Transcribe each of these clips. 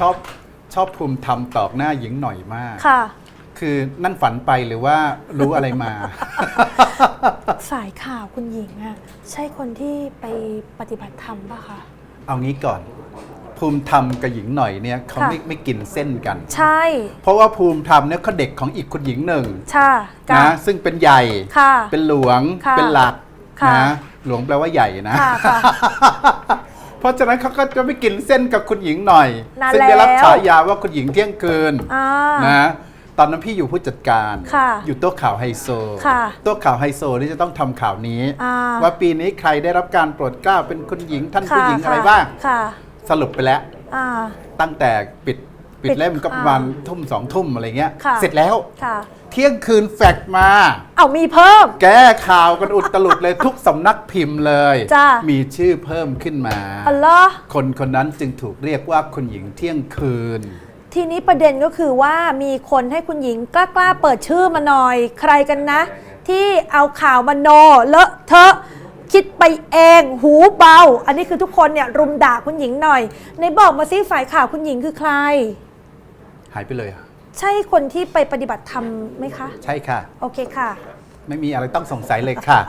ชอบชอบภูมิธรรมตอกหน้าหญิงหน่อยมาก ค่ะ คือนั่นฝันไปหรือว่ารู้อะไรมา สายข่าวคุณหญิงอะใช่คนที่ไปปฏิบัติธรรมป่ะคะ เอางี้ก่อน ภูมิธรรมกับหญิงหน่อยเนี่ยเขาค่ะ ไม่ไม่กินเส้นกัน ใช่เพราะว่าภูมิธรรมเนี่ยเขาเด็กของอีกคุณหญิงหนึ่งใช่กะนะซึ่งเป็นใหญ่ ค่ะ เป็นหลวงค่ะเป็นหลักค่ะ นะหลวงแปลว่าใหญ่นะ ค่ะค่ะ เพราะฉะนั้นเขาก็จะไม่กินเส้นกับคุณหญิงหน่อย นานซึ่งได้รับแล้ว ฉายาว่าคุณหญิงเที่ยงคืนอ่า นะตอนนั้นพี่อยู่ผู้จัดการ ค่ะอยู่โต๊ะข่าวไฮโซค่ะโต๊ะข่าวไฮโซนี่จะต้องทำข่าวนี้ อ่า ว่าปีนี้ใครได้รับการโปรดเกล้าเป็นคุณหญิงท่านค่ะผู้หญิงอะไรค่บ้าง ค่ะสรุปไปแล้ว อ่า ตั้งแต่ปิด ปิดปิดเล่มก็ประมาณทุ่มสองทุ่มอะไรเงี้ย ค่ะ เสร็จแล้ว ค่ะ เที่ยงคืนแฟกซ์มา เอามีเพิ่ม แก้ข่าวกันอุตลุดเลย ทุกสำนักพิมพ์เลย จ้ะ มีชื่อเพิ่มขึ้นมา อัลลอฮ์คนคนนั้นจึงถูกเรียกว่าคุณหญิงเที่ยงคืน ทีนี้ประเด็นก็คือว่ามีคนให้คุณหญิงกล้าๆเปิดชื่อมาหน่อย ใครกันนะ ที่เอาข่าวมาโน เลอะเทอะ คิดไปเองหูเบา อันนี้คือทุกคนเนี่ยรุมด่าคุณหญิงหน่อย ในบอกมาซิฝ่ายข่าวคุณหญิงคือใคร หายไปเลยอะใช่คนที่ไปปฏิบัติธรรมไหมคะ ใช่ค่ะ โอเคค่ะ ไม่มีอะไรต้องสงสัยเลยค่ะ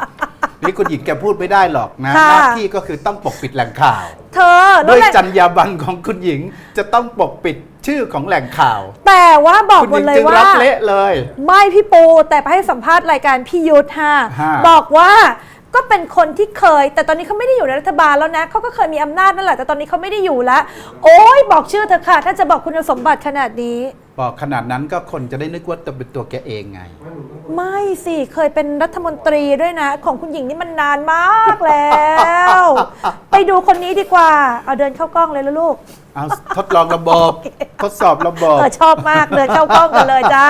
นี่คุณหญิงแกพูดไม่ได้หรอกนะ ค่ะ หน้าที่ก็คือต้องปกปิดแหล่งข่าว เธอแล้ด้ววยแหละจรรยาบรรณของคุณหญิงจะต้องปกปิดชื่อของแหล่งข่าว แต่ว่าบอกคุณหมหญิดงเลยจึงว่า รับเละเลย ไม่พี่ปูแต่ไปให้สัมภาษณ์รายการพี่ยุทธฮะฮะ บอกว่า ก็เป็นคนที่เคย แต่ตอนนี้เขาไม่ได้อยู่ในรัฐบาลแล้วนะเขาก็เคยมีอำนาจนั่นแหละแต่ตอนนี้เขาไม่ได้อยู่แล้ว โอ้ยบอกชื่อเธอะค่ะ ถ้าจะบอกคุณสมบัติขนาดนี้ บอกขนาดนั้นก็คนจะได้นึกว่าจะเป็นตัวแกเองไง ไม่สิเคยเป็นรัฐมนตรีด้วยนะ ของคุณหญิงนี่มันนานมากแล้ว ไปดูคนนี้ดีกว่า เอาเดินเข้ากล้องเลยแล้วลูกเอาทดลองระบบ ทดสอบระบบ เออชอบมากเดินเข้ากล้องกันเลยจ้า